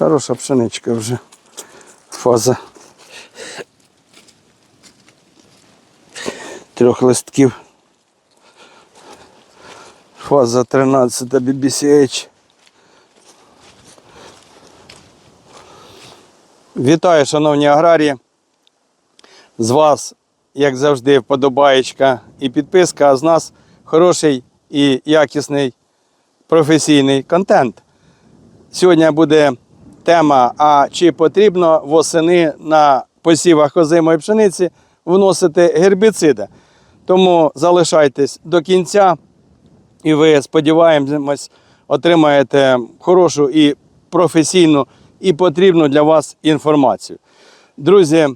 Хороша пшеничка вже. Фаза. Трьох листків. Фаза 13 BBCH. Вітаю, шановні аграрії. З вас, як завжди, вподобаєчка і підписка, а з нас хороший і якісний професійний контент. Сьогодні буде тема: а чи потрібно восени на посівах озимої пшениці вносити гербіциди? Тому залишайтесь до кінця, і ви сподіваємось, отримаєте хорошу і професійну і потрібну для вас інформацію. Друзі,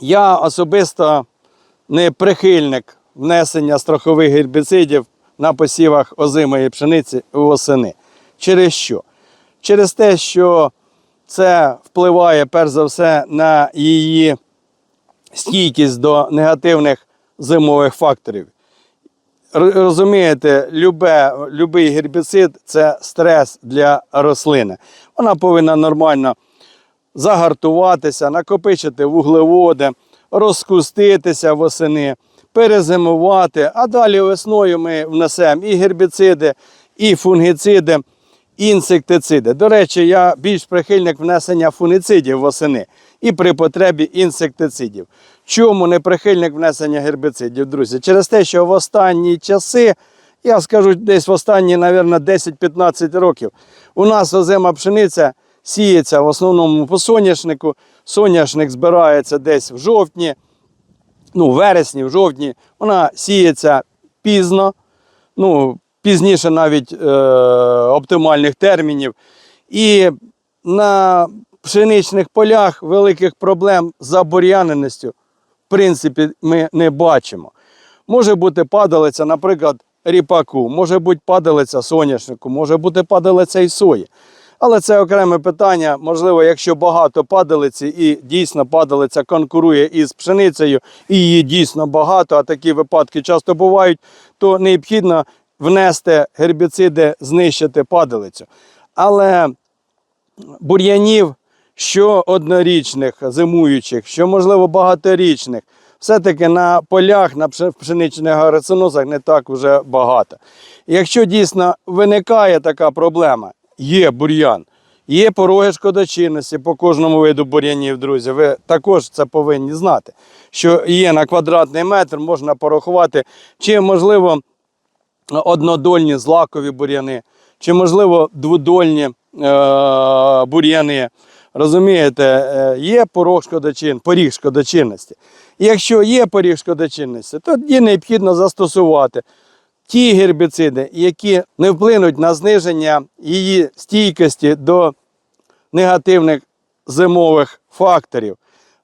я особисто не прихильник внесення страхових гербіцидів на посівах озимої пшениці восени. Через що? Через те, що це впливає перш за все на її стійкість до негативних зимових факторів. Розумієте, любе, любий гербіцид це стрес для рослини. Вона повинна нормально загартуватися, накопичити вуглеводи, розкуститися восени, перезимувати. А далі весною ми внесемо і гербіциди, і фунгіциди, інсектициди. До речі, я більш прихильник внесення фунгіцидів восени і при потребі інсектицидів. Чому не прихильник внесення гербіцидів, друзі? Через те, що в останні часи, я скажу десь в останні, мабуть, 10-15 років, у нас озима пшениця сіється в основному по соняшнику. Соняшник збирається десь в жовтні, ну, в вересні, в жовтні. Вона сіється пізно, ну, пізніше навіть е, оптимальних термінів. І на пшеничних полях великих проблем з забур'яненістю, в принципі, ми не бачимо. Може бути падалиця, наприклад, ріпаку, може бути падалиця соняшнику, може бути падалиця і сої. Але це окреме питання. Можливо, якщо багато падалиці і дійсно падалиця конкурує із пшеницею, і її дійсно багато, а такі випадки часто бувають, то необхідно внести гербіциди, знищити падалицю. Але бур'янів, що однорічних, зимуючих, що, можливо, багаторічних, все-таки на полях, на пше- пшеничних агрецинозах не так вже багато. Якщо дійсно виникає така проблема, є бур'ян, є пороги шкодочинності по кожному виду бур'янів, друзі, ви також це повинні знати, що є на квадратний метр, можна порахувати, чи можливо однодольні злакові бур'яни, чи, можливо, дводольні е, бур'яни. Розумієте, е, є порог шкодочин, поріг шкодочинності. І Якщо є поріг шкодочинності, то тоді необхідно застосувати ті гербіциди, які не вплинуть на зниження її стійкості до негативних зимових факторів,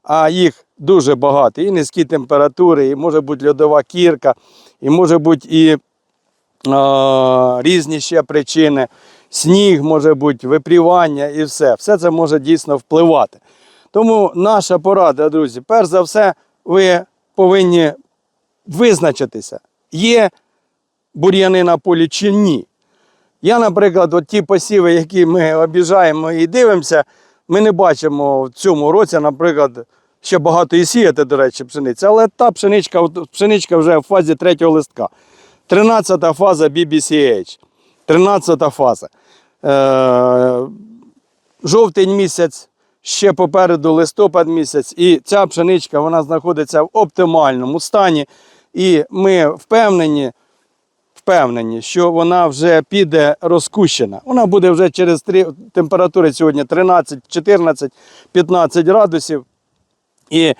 а їх дуже багато. І низькі температури, і може бути льодова кірка, і може бути і різні ще причини. Сніг може бути, випрівання і все. Все це може дійсно впливати. Тому наша порада, друзі, перш за все, ви повинні визначитися, є бур'яни на полі чи ні. Я, наприклад, от ті посіви, які ми обіжаємо і дивимося, ми не бачимо в цьому році, наприклад, ще багато і сіяти, до речі, пшениці, але та пшеничка, пшеничка вже в фазі третього листка. 13 фаза BBCH. 13 фаза. Е, жовтень місяць, ще попереду листопад місяць, і ця пшеничка вона знаходиться в оптимальному стані. І ми впевнені, впевнені, що вона вже піде розкущена. Вона буде вже через три температури сьогодні 13, 14, 15 градусів. І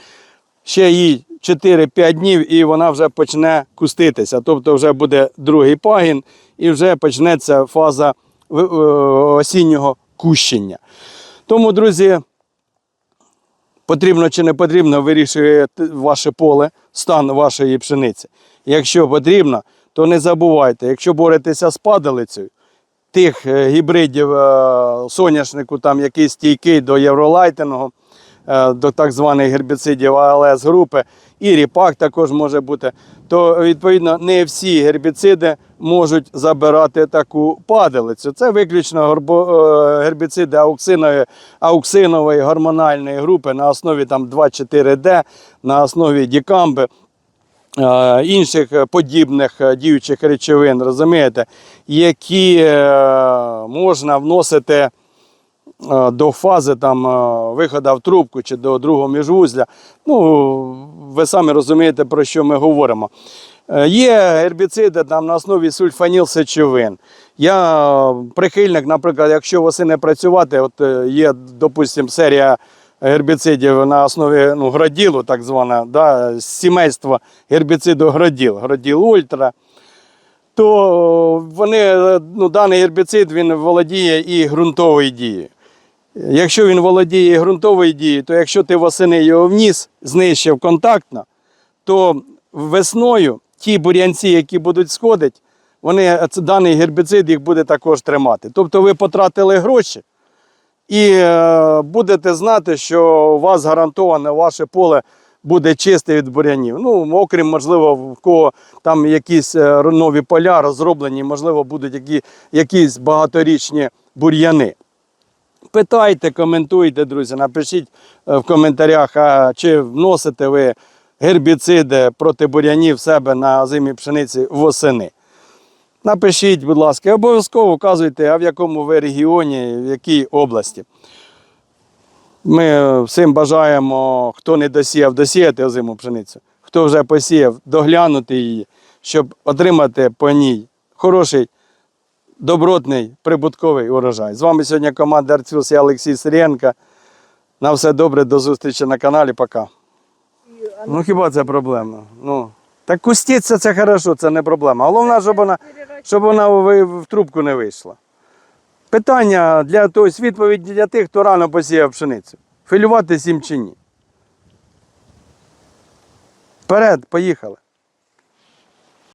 ще їй 4-5 днів, і вона вже почне куститися. Тобто вже буде другий пагін, і вже почнеться фаза е, осіннього кущення. Тому, друзі, потрібно чи не потрібно, вирішує ваше поле, стан вашої пшениці. Якщо потрібно, то не забувайте, якщо боретеся з падалицею, тих е, гібридів е, соняшнику, там який стійкий до євролайтингу, до так званих гербіцидів АЛС групи, і ріпак також може бути, то відповідно не всі гербіциди можуть забирати таку падалицю. Це виключно е, гербіциди ауксинової, ауксинової гормональної групи на основі там 2,4-D, на основі дікамби е, інших подібних е, діючих речовин, розумієте, які можна вносити до фази там, е, виходу в трубку чи до другого міжвузля. Ну, ви самі розумієте, про що ми говоримо. Е, Є гербіциди там, на основі сульфанілсечовин. Я е, прихильник, наприклад, якщо восени працювати, от е, є, допустимо, серія гербіцидів на основі ну, граділу, так звана, да, сімейства гербіциду граділ, граділ ультра, то вони, е, ну, даний гербіцид він володіє і ґрунтовою дією. Якщо він володіє ґрунтовою дією, то якщо ти восени його вніс, знищив контактно, то весною ті бур'янці, які будуть сходити, вони, даний гербіцид їх буде також тримати. Тобто ви потратили гроші і е, будете знати, що у вас гарантовано ваше поле буде чисте від бур'янів. Ну, окрім, можливо, в кого там якісь е, нові поля розроблені, можливо, будуть які, якісь багаторічні бур'яни. Питайте, коментуйте, друзі, напишіть е, в коментарях, а чи вносите ви гербіциди проти бур'янів в себе на озимій пшениці восени. Напишіть, будь ласка, обов'язково вказуйте, а в якому ви регіоні, в якій області. Ми всім бажаємо, хто не досіяв, досіяти озиму пшеницю, хто вже посіяв, доглянути її, щоб отримати по ній хороший, добротний, прибутковий урожай. З вами сьогодні команда Арцюс, я Олексій Сирієнко. На все добре, до зустрічі на каналі. Пока. Ну хіба це проблема? Ну, так кустіться це хорошо, це не проблема. Головне, щоб вона, щоб вона в, трубку не вийшла. Питання для тобто відповідь для тих, хто рано посіяв пшеницю. Філювати сім чи ні. Вперед, поїхали.